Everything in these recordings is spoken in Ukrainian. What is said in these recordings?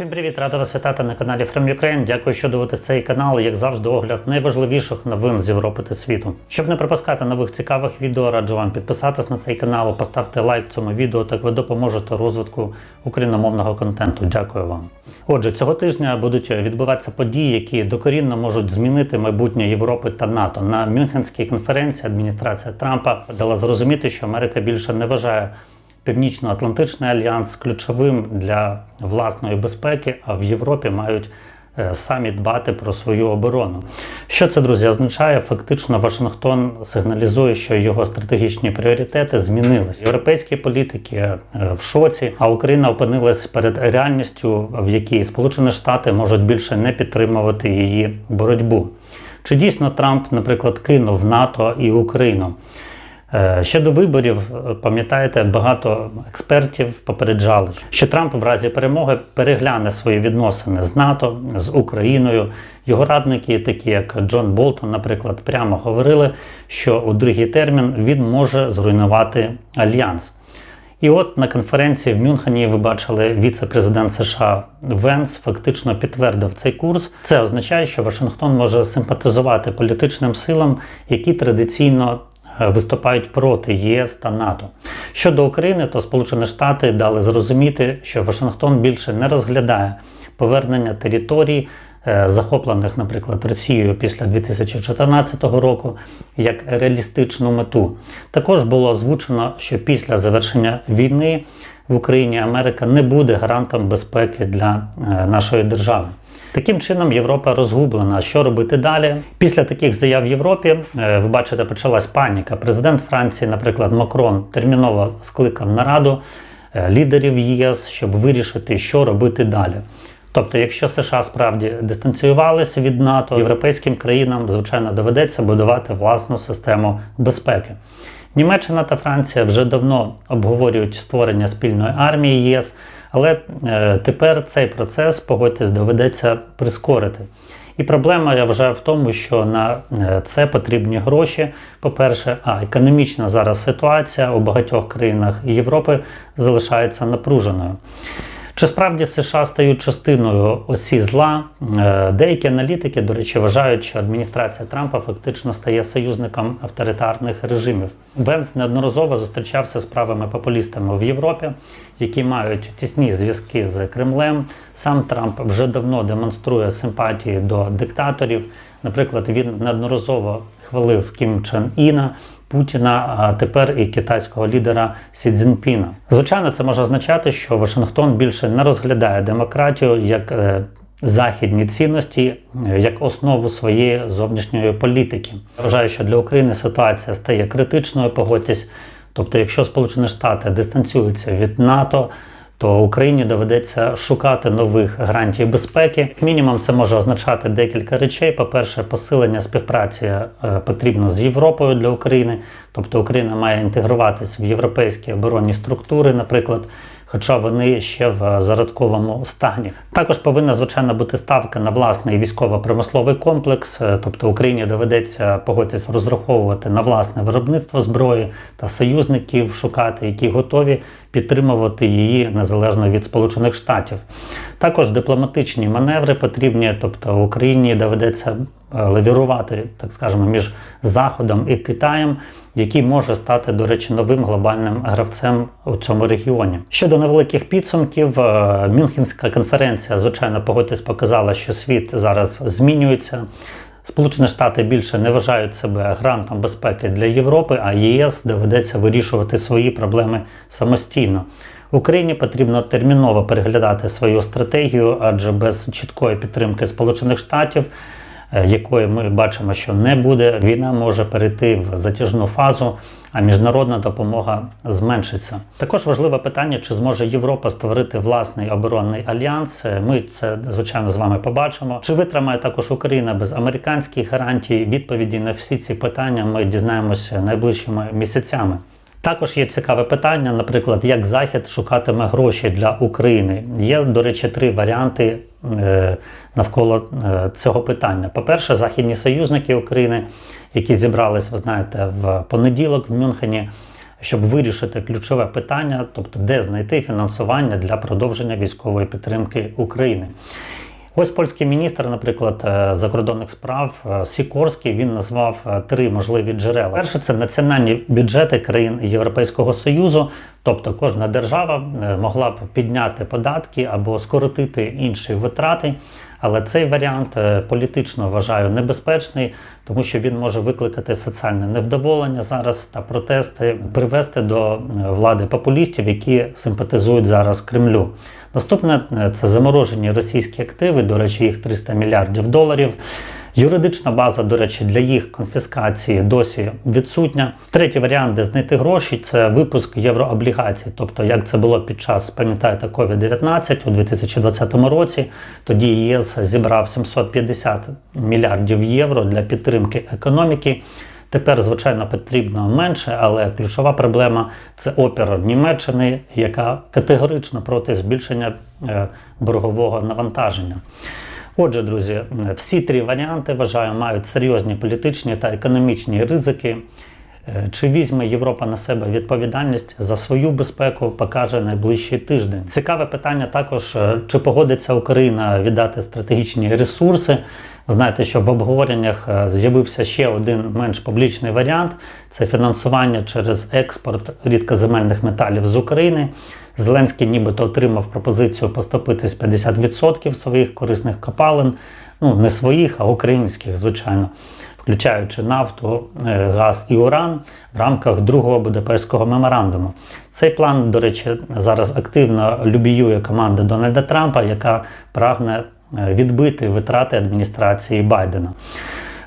Всім привіт, рада вас вітати на каналі From Ukraine. Дякую, що дивитесь цей канал. Як завжди, огляд найважливіших новин з Європи та світу. Щоб не пропускати нових цікавих відео, раджу вам підписатись на цей канал, поставте лайк цьому відео, так ви допоможете розвитку україномовного контенту. Дякую вам. Отже, цього тижня будуть відбуватися події, які докорінно можуть змінити майбутнє Європи та НАТО. На Мюнхенській конференції адміністрація Трампа дала зрозуміти, що Америка більше не вважає. Північно-Атлантичний альянс ключовим для власної безпеки, а в Європі мають е, самі дбати про свою оборону. Що це, друзі, означає? Фактично, Вашингтон сигналізує, що його стратегічні пріоритети змінились. Європейські політики е, в шоці, а Україна опинилась перед реальністю, в якій Сполучені Штати можуть більше не підтримувати її боротьбу. Чи дійсно Трамп, наприклад, кинув НАТО і Україну? Ще до виборів, е, пам'ятаєте, багато експертів попереджали, що Трамп в разі перемоги перегляне свої відносини з НАТО, з Україною. Його радники, такі як Джон Болтон, наприклад, прямо говорили, що у другий термін він може зруйнувати альянс. І от на конференції в Мюнхені ви бачили віце-президент США Венс фактично підтвердив цей курс. Це означає, що Вашингтон може симпатизувати політичним силам, які традиційно виступають проти ЄС та НАТО. Щодо України, то Сполучені Штати дали зрозуміти, що Вашингтон більше не розглядає повернення територій, е, захоплених, наприклад, Росією після 2014 року, як реалістичну мету. Також було озвучено, що після завершення війни в Україні Америка не буде гарантом безпеки для е, нашої держави. Таким чином, Європа розгублена. Що робити далі? Після таких заяв в Європі, е, ви бачите, почалась паніка. Президент Франції, наприклад, Макрон, терміново скликав нараду е, лідерів ЄС, щоб вирішити, що робити далі. Тобто, якщо США справді дистанціювалися від НАТО, європейським країнам, звичайно, доведеться будувати власну систему безпеки. Німеччина та Франція вже давно обговорюють створення спільної армії ЄС, але е, тепер цей процес, погодьтесь, доведеться прискорити. І проблема, я вважаю, в тому, що на е, це потрібні гроші. По-перше, а економічна зараз ситуація у багатьох країнах Європи залишається напруженою. Чи справді США стають частиною осі зла? Е, Деякі аналітики, до речі, вважають, що адміністрація Трампа фактично стає союзником авторитарних режимів. Венс неодноразово зустрічався з правими популістами в Європі, які мають тісні зв'язки з Кремлем. Сам Трамп вже давно демонструє симпатії до диктаторів. Наприклад, він неодноразово хвалив Кім Чен Іна. Путіна, а тепер і китайського лідера Сі Цзіньпіна. Звичайно, це може означати, що Вашингтон більше не розглядає демократію як е, західні цінності, е, як основу своєї зовнішньої політики. Вважаю, що для України ситуація стає критичною. Погодьтесь. Тобто, якщо Сполучені Штати дистанціюються від НАТО, то Україні доведеться шукати нових гарантій безпеки. Мінімум, це може означати декілька речей. По-перше, посилення співпраці е, потрібно з Європою для України, тобто Україна має інтегруватись в європейські оборонні структури, наприклад. Хоча вони ще в зародковому стані. Також повинна звичайно бути ставка на власний військово-промисловий комплекс, е, тобто Україні доведеться погодитись розраховувати на власне виробництво зброї та союзників шукати, які готові підтримувати її незалежно від Сполучених Штатів. Також дипломатичні маневри потрібні, тобто Україні доведеться е, лавірувати, так скажемо, між Заходом і Китаєм, який може стати, до речі, новим глобальним гравцем у цьому регіоні. Щодо невеликих підсумків, е, Мюнхенська конференція, звичайно, погодьтесь, показала, що світ зараз змінюється. Сполучені Штати більше не вважають себе грантом безпеки для Європи, а ЄС доведеться вирішувати свої проблеми самостійно. Україні потрібно терміново переглядати свою стратегію, адже без чіткої підтримки Сполучених Штатів, е, якої ми бачимо, що не буде, війна може перейти в затяжну фазу, а міжнародна допомога зменшиться. Також важливе питання, чи зможе Європа створити власний оборонний альянс. Ми це звичайно з вами побачимо. Чи витримає також Україна без американських гарантій? Відповіді на всі ці питання ми дізнаємося найближчими місяцями. Також є цікаве питання, наприклад, як Захід шукатиме гроші для України. Є, до речі, три варіанти навколо е, цього питання. По-перше, західні союзники України, які зібрались, ви знаєте, в понеділок в Мюнхені, щоб вирішити ключове питання, тобто де знайти фінансування для продовження військової підтримки України. Ось польський міністр, наприклад, е, закордонних справ е, Сікорський, він назвав е, три можливі джерела. Перше це національні бюджети країн Європейського Союзу, тобто кожна держава могла б підняти податки або скоротити інші витрати. Але цей варіант е, політично вважаю небезпечний, тому що він може викликати соціальне невдоволення зараз та протести, привести до е, влади популістів, які симпатизують зараз Кремлю. Наступне е, це заморожені російські активи, до речі, їх 300 мільярдів доларів. Юридична база, до речі, для їх конфіскації досі відсутня. Третій варіант, де знайти гроші, це випуск єврооблігацій. Тобто, як це було під час, пам'ятаєте, COVID-19 у 2020 році. Тоді ЄС зібрав 750 мільярдів євро для підтримки економіки. Тепер, звичайно, потрібно менше, але ключова проблема це опір Німеччини, яка категорично проти збільшення е, боргового навантаження. Отже, друзі, всі три варіанти вважаю мають серйозні політичні та економічні ризики. Е, Чи візьме Європа на себе відповідальність за свою безпеку, покаже найближчий тиждень. Цікаве питання також, е, чи погодиться Україна віддати стратегічні ресурси. Знаєте, що в обговореннях е, з'явився ще один менш публічний варіант: це фінансування через експорт рідкоземельних металів з України. Зеленський нібито отримав пропозицію поступитись 50% своїх корисних копалин, ну не своїх, а українських, звичайно, включаючи нафту, е, газ і уран в рамках другого Будапештського меморандуму. Цей план, до речі, зараз активно любіює команда Дональда Трампа, яка прагне е, відбити витрати адміністрації Байдена.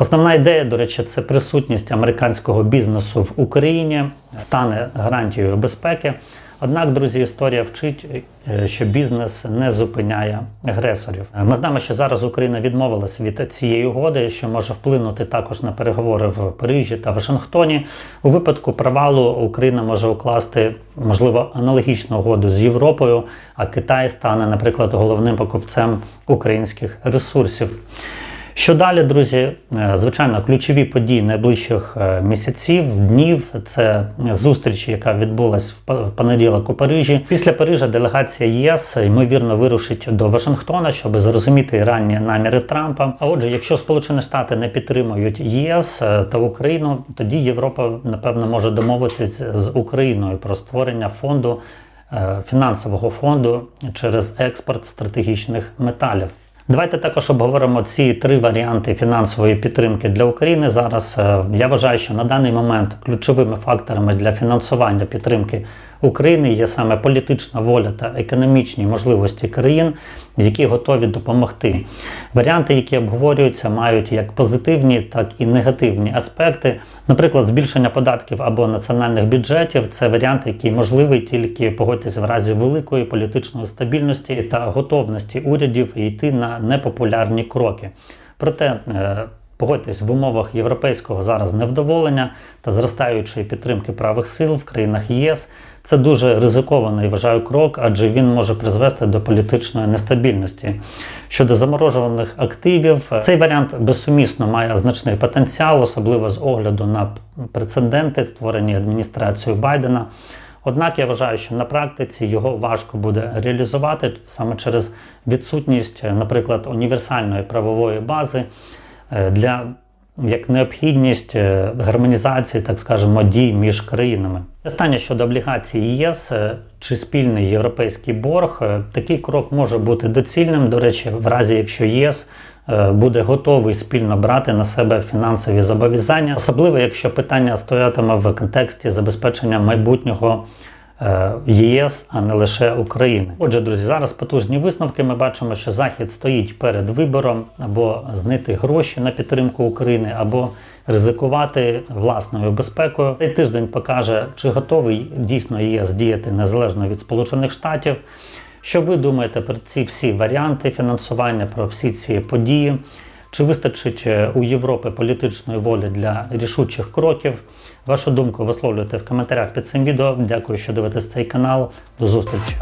Основна ідея, до речі, це присутність американського бізнесу в Україні стане гарантією безпеки. Однак, друзі, історія вчить, е, що бізнес не зупиняє агресорів. Ми знаємо, що зараз Україна відмовилась від цієї угоди, що може вплинути також на переговори в Парижі та Вашингтоні. У випадку провалу Україна може укласти можливо аналогічну угоду з Європою, а Китай стане, наприклад, головним покупцем українських ресурсів. Що далі, друзі? Е, Звичайно, ключові події найближчих е, місяців, днів це зустріч, яка відбулась в понеділок у Парижі. Після Парижа делегація ЄС ймовірно вирушить до Вашингтона, щоб зрозуміти ранні наміри Трампа. А отже, якщо Сполучені Штати не підтримують ЄС е, та Україну, тоді Європа напевно може домовитись з Україною про створення фонду фінансового фонду через експорт стратегічних металів. Давайте також обговоримо ці три варіанти фінансової підтримки для України. Зараз Е, я вважаю, що на даний момент ключовими факторами для фінансування підтримки України є саме політична воля та економічні можливості країн, які готові допомогти. Варіанти, які обговорюються, мають як позитивні, так і негативні аспекти. Наприклад, збільшення податків або національних бюджетів це варіант, який можливий тільки погодьтесь в разі великої політичної стабільності та готовності урядів йти на непопулярні кроки. Проте е, Погодьтесь, в умовах європейського зараз невдоволення та зростаючої підтримки правих сил в країнах ЄС це дуже ризикований вважаю крок, адже він може призвести до політичної нестабільності. Щодо заморожуваних активів, цей варіант безсумісно має значний потенціал, особливо з огляду на прецеденти, створені адміністрацією Байдена. Однак я вважаю, що на практиці його важко буде реалізувати саме через відсутність, наприклад, універсальної правової бази для як необхідність е, гармонізації, так скажемо, дій між країнами. Останнє щодо облігацій ЄС е, чи спільний європейський борг, е, такий крок може бути доцільним. До речі, в разі якщо ЄС е, буде готовий спільно брати на себе фінансові зобов'язання, особливо якщо питання стоятиме в контексті забезпечення майбутнього. Е, ЄС, а не лише України. Отже, друзі, зараз потужні висновки. Ми бачимо, що Захід стоїть перед вибором або знайти гроші на підтримку України, або ризикувати власною безпекою. Цей тиждень покаже, чи готовий дійсно ЄС діяти незалежно від Сполучених Штатів. Що ви думаєте про ці всі варіанти фінансування, про всі ці події? Чи вистачить е, у Європи політичної волі для рішучих кроків? Вашу думку висловлюйте в коментарях під цим відео. Дякую, що дивитесь цей канал. До зустрічі!